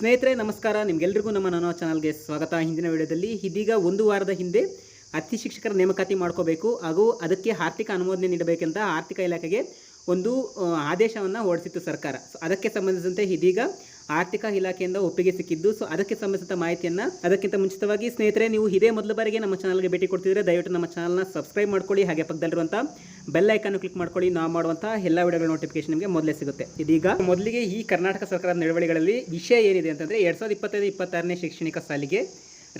ಸ್ನೇಹಿತರೆ, ನಮಸ್ಕಾರ. ನಿಮ್ಗೆಲ್ರಿಗೂ ನಮ್ಮ ನನ್ನ ಚಾನಲ್ಗೆ ಸ್ವಾಗತ. ಹಿಂದಿನ ವಿಡಿಯೋದಲ್ಲಿ ಇದೀಗ ಒಂದು ವಾರದ ಹಿಂದೆ ಅತಿ ಶಿಕ್ಷಕರ ನೇಮಕಾತಿ ಮಾಡ್ಕೋಬೇಕು ಹಾಗೂ ಅದಕ್ಕೆ ಆರ್ಥಿಕ ಅನುಮೋದನೆ ನೀಡಬೇಕಂತ ಆರ್ಥಿಕ ಇಲಾಖೆಗೆ ಒಂದು ಆದೇಶವನ್ನು ಹೊರಡಿಸಿತ್ತು ಸರ್ಕಾರ. ಸೊ ಅದಕ್ಕೆ ಸಂಬಂಧಿಸಿದಂತೆ ಇದೀಗ ಆರ್ಥಿಕ ಇಲಾಖೆಯಿಂದ ಒಪ್ಪಿಗೆ ಸಿಕ್ಕಿದ್ದು. ಸೊ ಅದಕ್ಕೆ ಸಂಬಂಧಿಸಿದ ಮಾಹಿತಿಯನ್ನು ಅದಕ್ಕಿಂತ ಮುಂಚಿತವಾಗಿ ಸ್ನೇಹಿತರೆ, ನೀವು ಇದೇ ಮೊದಲ ಬಾರಿಗೆ ನಮ್ಮ ಚಾನಲ್ಗೆ ಭೇಟಿ ಕೊಡ್ತಿದ್ರೆ ದಯವಿಟ್ಟು ನಮ್ಮ ಚಾನಲ್ನ ಸಬ್ಸ್ಕ್ರೈಬ್ ಮಾಡ್ಕೊಳ್ಳಿ, ಹಾಗೆ ಪಕ್ಕದಲ್ಲಿರುವಂಥ ಬೆಲ್ ಐಕನ್ನು ಕ್ಲಿಕ್ ಮಾಡ್ಕೊಳ್ಳಿ. ನಾವು ಮಾಡುವಂಥ ಎಲ್ಲ ವಿಡಿಯೋಗಳ ನೋಟಿಫಿಕೇಶನ್ ನಿಮಗೆ ಮೊದಲೇ ಸಿಗುತ್ತೆ. ಇದೀಗ ಮೊದಲಿಗೆ ಈ ಕರ್ನಾಟಕ ಸರ್ಕಾರದ ನಡವಳಿಗಳಲ್ಲಿ ವಿಷಯ ಏನಿದೆ ಅಂತಂದರೆ ಎರಡು ಸಾವಿರದ ಇಪ್ಪತ್ತೈದು, ಇಪ್ಪತ್ತಾರನೇ ಶೈಕ್ಷಣಿಕ ಸಾಲಿಗೆ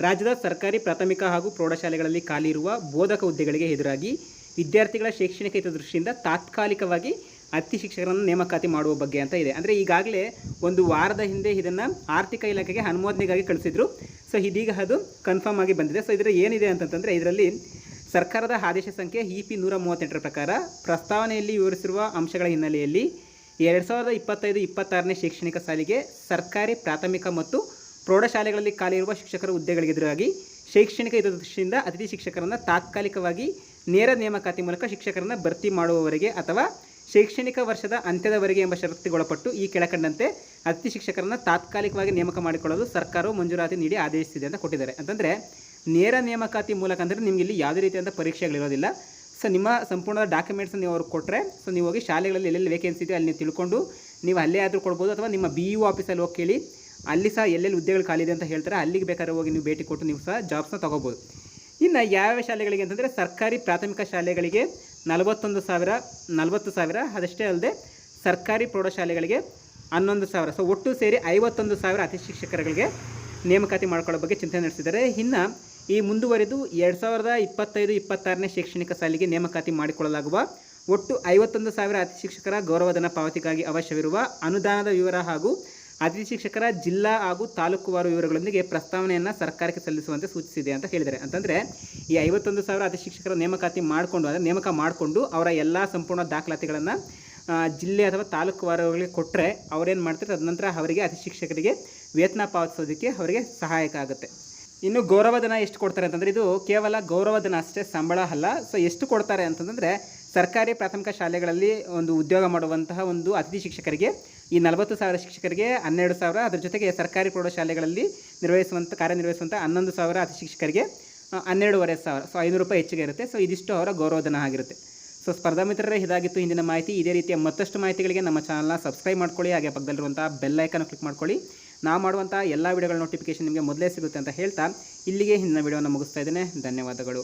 ರಾಜ್ಯದ ಸರ್ಕಾರಿ ಪ್ರಾಥಮಿಕ ಹಾಗೂ ಪ್ರೌಢಶಾಲೆಗಳಲ್ಲಿ ಖಾಲಿ ಇರುವ ಬೋಧಕ ಹುದ್ದೆಗಳಿಗೆ ಎದುರಾಗಿ ವಿದ್ಯಾರ್ಥಿಗಳ ಶೈಕ್ಷಣಿಕ ಹಿತದೃಷ್ಟಿಯಿಂದ ತಾತ್ಕಾಲಿಕವಾಗಿ ಅತಿ ಶಿಕ್ಷಕರನ್ನು ನೇಮಕಾತಿ ಮಾಡುವ ಬಗ್ಗೆ ಅಂತ ಇದೆ. ಅಂದರೆ ಈಗಾಗಲೇ ಒಂದು ವಾರದ ಹಿಂದೆ ಇದನ್ನು ಆರ್ಥಿಕ ಇಲಾಖೆಗೆ ಅನುಮೋದನೆಗಾಗಿ ಕಳಿಸಿದ್ರು. ಸೊ ಇದೀಗ ಅದು ಕನ್ಫರ್ಮ್ ಆಗಿ ಬಂದಿದೆ. ಸೊ ಇದರ ಏನಿದೆ ಅಂತಂತಂದರೆ ಇದರಲ್ಲಿ ಸರ್ಕಾರದ ಆದೇಶ ಸಂಖ್ಯೆ ಇ ಪಿ ನೂರ ಮೂವತ್ತೆಂಟರ ಪ್ರಕಾರ ಪ್ರಸ್ತಾವನೆಯಲ್ಲಿ ವಿವರಿಸಿರುವ ಅಂಶಗಳ ಹಿನ್ನೆಲೆಯಲ್ಲಿ ಎರಡು ಸಾವಿರದ ಇಪ್ಪತ್ತೈದು ಇಪ್ಪತ್ತಾರನೇ ಶೈಕ್ಷಣಿಕ ಸಾಲಿಗೆ ಸರ್ಕಾರಿ, ಪ್ರಾಥಮಿಕ ಮತ್ತು ಪ್ರೌಢಶಾಲೆಗಳಲ್ಲಿ ಖಾಲಿ ಇರುವ ಶಿಕ್ಷಕರ ಹುದ್ದೆಗಳಿಗೆ ಎದುರಾಗಿ ಶೈಕ್ಷಣಿಕ ಹಿತದೃಷ್ಟಿಯಿಂದ ಅತಿಥಿ ಶಿಕ್ಷಕರನ್ನು ತಾತ್ಕಾಲಿಕವಾಗಿ ನೇರ ನೇಮಕಾತಿ ಮೂಲಕ ಶಿಕ್ಷಕರನ್ನು ಭರ್ತಿ ಮಾಡುವವರೆಗೆ ಅಥವಾ ಶೈಕ್ಷಣಿಕ ವರ್ಷದ ಅಂತ್ಯದವರೆಗೆ ಎಂಬ ಷರತ್ತಿಗೊಳಪಟ್ಟು ಈ ಕೆಳಕಂಡಂತೆ ಅತಿಥಿ ಶಿಕ್ಷಕರನ್ನು ತಾತ್ಕಾಲಿಕವಾಗಿ ನೇಮಕ ಮಾಡಿಕೊಳ್ಳಲು ಸರ್ಕಾರವು ಮಂಜೂರಾತಿ ನೀಡಿ ಆದೇಶಿಸಿದೆ ಅಂತ ಕೊಟ್ಟಿದ್ದಾರೆ. ಅಂತಂದರೆ ನೇರ ನೇಮಕಾತಿ ಮೂಲಕ ಅಂದರೆ ನಿಮಗೆ ಇಲ್ಲಿ ಯಾವುದೇ ರೀತಿಯಾದ ಪರೀಕ್ಷೆಗಳಿರೋದಿಲ್ಲ ಸೊ ನಿಮ್ಮ ಸಂಪೂರ್ಣ ಡಾಕ್ಯುಮೆಂಟ್ಸ್ ನೀವು ಅವ್ರಿಗೆ ಕೊಟ್ಟರೆ ಸೊ ನೀವು ಹೋಗಿ ಶಾಲೆಗಳಲ್ಲಿ ಎಲ್ಲೆಲ್ಲಿ ವೇಕೆನ್ಸಿ ಇದೆ ಅಲ್ಲಿ ತಿಳ್ಕೊಂಡು ನೀವು ಅಲ್ಲೇ ಆದರೂ ಕೊಡ್ಬೋದು ಅಥವಾ ನಿಮ್ಮ ಬಿ ಯು ಆಫೀಸಲ್ಲಿ ಹೋಗಿ ಕೇಳಿ, ಅಲ್ಲಿ ಸಹ ಎಲ್ಲೆಲ್ಲಿ ಹುದ್ದೆಗಳು ಖಾಲಿ ಇದೆ ಅಂತ ಹೇಳ್ತಾರೆ, ಅಲ್ಲಿಗೆ ಬೇಕಾದ್ರೆ ಹೋಗಿ ನೀವು ಭೇಟಿ ಕೊಟ್ಟು ನೀವು ಸಹ ಜಾಬ್ಸ್ನ ತೊಗೋಬೋದು. ಇನ್ನು ಯಾವ್ಯಾವ ಶಾಲೆಗಳಿಗೆ ಅಂತಂದರೆ ಸರ್ಕಾರಿ ಪ್ರಾಥಮಿಕ ಶಾಲೆಗಳಿಗೆ ನಲವತ್ತೊಂದು ಸಾವಿರ, ನಲವತ್ತು ಸಾವಿರ, ಅದಷ್ಟೇ ಅಲ್ಲದೆ ಸರ್ಕಾರಿ ಪ್ರೌಢಶಾಲೆಗಳಿಗೆ ಹನ್ನೊಂದು ಸಾವಿರ. ಸೊ ಒಟ್ಟು ಸೇರಿ ಐವತ್ತೊಂದು ಸಾವಿರ ಅತಿ ಶಿಕ್ಷಕರುಗಳಿಗೆ ನೇಮಕಾತಿ ಮಾಡ್ಕೊಳ್ಳೋ ಬಗ್ಗೆ ಚಿಂತನೆ ನಡೆಸಿದ್ದಾರೆ. ಇನ್ನು ಈ ಮುಂದುವರೆದು ಎರಡು ಸಾವಿರದ ಇಪ್ಪತ್ತೈದು, ಇಪ್ಪತ್ತಾರನೇ ಶೈಕ್ಷಣಿಕ ಸಾಲಿಗೆ ನೇಮಕಾತಿ ಮಾಡಿಕೊಳ್ಳಲಾಗುವ ಒಟ್ಟು ಐವತ್ತೊಂದು ಸಾವಿರ ಅತಿ ಶಿಕ್ಷಕರ ಗೌರವಧನ ಪಾವತಿಗಾಗಿ ಅವಶ್ಯವಿರುವ ಅನುದಾನದ ವಿವರ ಹಾಗೂ ಅತಿಥಿ ಶಿಕ್ಷಕರ ಜಿಲ್ಲಾ ಹಾಗೂ ತಾಲೂಕುವಾರು ವಿವರಗಳೊಂದಿಗೆ ಪ್ರಸ್ತಾವನೆಯನ್ನು ಸರ್ಕಾರಕ್ಕೆ ಸಲ್ಲಿಸುವಂತೆ ಸೂಚಿಸಿದೆ ಅಂತ ಹೇಳಿದ್ದಾರೆ. ಅಂತಂದರೆ, ಈ ಐವತ್ತೊಂದು ಸಾವಿರ ಅತಿಥಿ ಶಿಕ್ಷಕರ ನೇಮಕಾತಿ ಮಾಡಿಕೊಂಡು, ಅಂದರೆ ನೇಮಕ ಮಾಡಿಕೊಂಡು ಅವರ ಎಲ್ಲ ಸಂಪೂರ್ಣ ದಾಖಲಾತಿಗಳನ್ನು ಜಿಲ್ಲೆ ಅಥವಾ ತಾಲೂಕು ವಾರಗಳಿಗೆ ಕೊಟ್ಟರೆ ಅವರೇನು ಮಾಡ್ತಾರೆ, ತದನಂತರ ಅವರಿಗೆ ಅತಿ ಶಿಕ್ಷಕರಿಗೆ ವೇತನ ಪಾವತಿಸೋದಕ್ಕೆ ಅವರಿಗೆ ಸಹಾಯಕ ಆಗುತ್ತೆ. ಇನ್ನು ಗೌರವಧನ ಎಷ್ಟು ಕೊಡ್ತಾರೆ ಅಂತಂದರೆ ಇದು ಕೇವಲ ಗೌರವಧನ ಅಷ್ಟೇ, ಸಂಬಳ ಅಲ್ಲ. ಸೊ ಎಷ್ಟು ಕೊಡ್ತಾರೆ ಅಂತಂದರೆ ಸರ್ಕಾರಿ ಪ್ರಾಥಮಿಕ ಶಾಲೆಗಳಲ್ಲಿ ಒಂದು ಉದ್ಯೋಗ ಮಾಡುವಂತಹ ಒಂದು ಅತಿಥಿ ಶಿಕ್ಷಕರಿಗೆ, ಈ ನಲವತ್ತು ಸಾವಿರ ಶಿಕ್ಷಕರಿಗೆ ಹನ್ನೆರಡು ಸಾವಿರ, ಅದರ ಜೊತೆಗೆ ಸರ್ಕಾರಿ ಪ್ರೌಢಶಾಲೆಗಳಲ್ಲಿ ನಿರ್ವಹಿಸುವಂಥ ಕಾರ್ಯನಿರ್ವಹಿಸುವಂಥ ಹನ್ನೊಂದು ಸಾವಿರ ಅತಿ ಶಿಕ್ಷಕರಿಗೆ ಹನ್ನೆರಡೂವರೆ ಸಾವಿರ. ಸೊ ಐನೂರು ರೂಪಾಯಿ ಹೆಚ್ಚಿಗೆ ಇರುತ್ತೆ. ಸೊ ಇದಿಷ್ಟು ಅವರ ಗೌರವಧನ ಆಗಿರುತ್ತೆ. ಸೊ ಸ್ಪರ್ಧಾ ಮಿತ್ರರೇ, ಇದಾಗಿತ್ತು ಹಿಂದಿನ ಮಾಹಿತಿ. ಇದೇ ರೀತಿಯ ಮತ್ತಷ್ಟು ಮಾಹಿತಿಗಳಿಗೆ ನಮ್ಮ ಚಾನಲ್ನ ಸಬ್ಸ್ಕ್ರೈಬ್ ಮಾಡ್ಕೊಳ್ಳಿ. ಹಾಗೆ ಪಕ್ಕದಲ್ಲಿರುವಂಥ ಬೆಲ್ ಐಕನ್ ಕ್ಲಿಕ್ ಮಾಡ್ಕೊಳ್ಳಿ. ನಾವು ಮಾಡುವಂಥ ಎಲ್ಲ ವಿಡಿಯೋಗಳ ನೋಟಿಫಿಕೇಶನ್ ನಿಮಗೆ ಮೊದಲೇ ಸಿಗುತ್ತೆ ಅಂತ ಹೇಳ್ತಾ ಇಲ್ಲಿಗೆ ಹಿಂದಿನ ವಿಡಿಯೋನ ಮುಗಿಸ್ತಾ ಇದ್ದೇನೆ. ಧನ್ಯವಾದಗಳು.